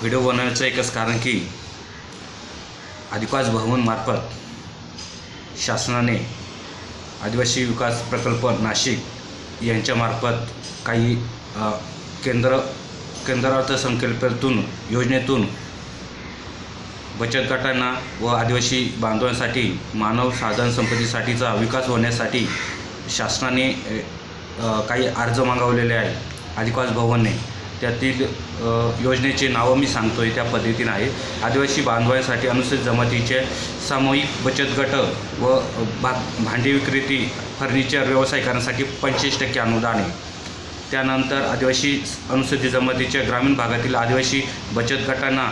Video बनवण्याचं एकच कारण की आदिवास भवनमार्फत शासनाने आदिवासी विकास प्रकल्प नाशिक यांच्यामार्फत काही केंद्र केंद्र अर्थसंकल्पातून योजनेतून बचत गटांना व आदिवासी बांधवांसाठी मानव साधन संपत्तीसाठीचा विकास होण्यासाठी शासनाने काही अर्ज मागवलेले आहेत आदिवास भवनने. त्यातील योजनेचे नावं मी सांगतो आहे त्या पद्धतीनं आहे. आदिवासी बांधवांसाठी अनुसूचित जमातीचे सामूहिक बचत गट व भा भांडी विक्रेती फर्निचर व्यवसाय करण्यासाठी पंचवीस टक्के अनुदान आहे. त्यानंतर आदिवासी अनुसूचित जमातीच्या ग्रामीण भागातील आदिवासी बचत गटांना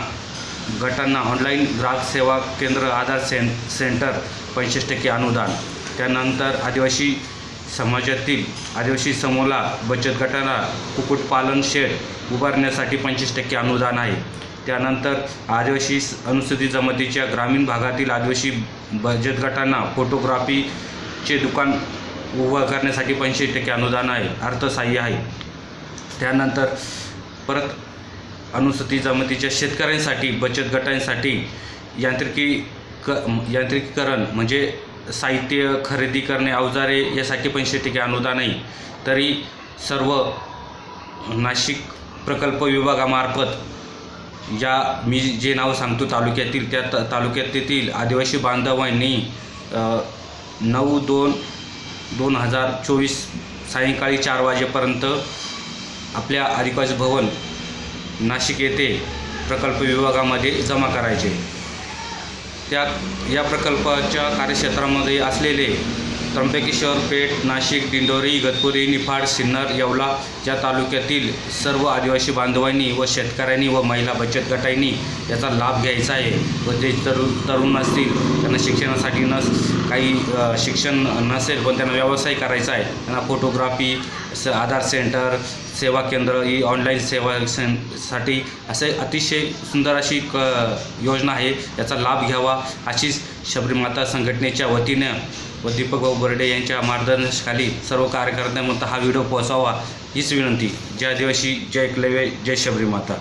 गटांना ऑनलाईन ग्राहक सेवा केंद्र आधार सें सेंटर पंचवीस टक्के अनुदान. त्यानंतर आदिवासी समाजातील आदिवासी समूहाला बचत गटांना कुक्कुटपालन शेड उभारण्यासाठी पंचवीस टक्के अनुदान आहे. त्यानंतर आदिवासी अनुसूचित जमातीच्या ग्रामीण भागातील आदिवासी बचत गटांना फोटोग्राफीचे दुकान उभं करण्यासाठी पंचवीस टक्के अनुदान आहे अर्थसहाय्य आहे. त्यानंतर परत अनुसूचित जमातीच्या शेतकऱ्यांसाठी बचत गटांसाठी यांत्रिकी क यांत्रिकीकरण म्हणजे साहित्य खरेदी करणे अवजारे यासाठी पण शेती काही अनुदान आहे तरी सर्व नाशिक प्रकल्प विभागामार्फत या मी जे नाव सांगतो तालुक्यातील त्या त तालुक्यातील आदिवासी बांधवांनी नऊ दोन दोन हजार चोवीस सायंकाळी चार वाजेपर्यंत आपल्या आदिवासी भवन नाशिक येथे प्रकल्प विभागामध्ये जमा करायचे. त्यात या प्रकल्पाच्या कार्यक्षेत्रामध्ये असलेले त्र्यंबकेश्वर पेठ नाशिक दिंडोरी इगतपुरी निफाड सिन्नर येवला या तालुक्यातील सर्व आदिवासी बांधवांनी व शेतकऱ्यांनी व महिला बचत गटांनी याचा लाभ घ्यायचा आहे व जे तरुण तरुण असतील त्यांना शिक्षणासाठी नस काही शिक्षण नसेल पण त्यांना व्यवसाय करायचा आहे. त्यांना फोटोग्राफी स आधार सेंटर सेवा केंद्र ही ऑनलाईन सेवा सें साठी असे अतिशय सुंदर अशी क योजना आहे. याचा लाभ घ्यावा अशीच शबरीमाता संघटनेच्या वतीनं व दीपक भाऊ बर्डे यांच्या मार्गदर्शनाखाली सर्व कार्यकर्त्यांपर्यंत हा व्हिडिओ पोहोचावा हीच विनंती. जय आदिवासी जय एकलव्य जय शबरीमाता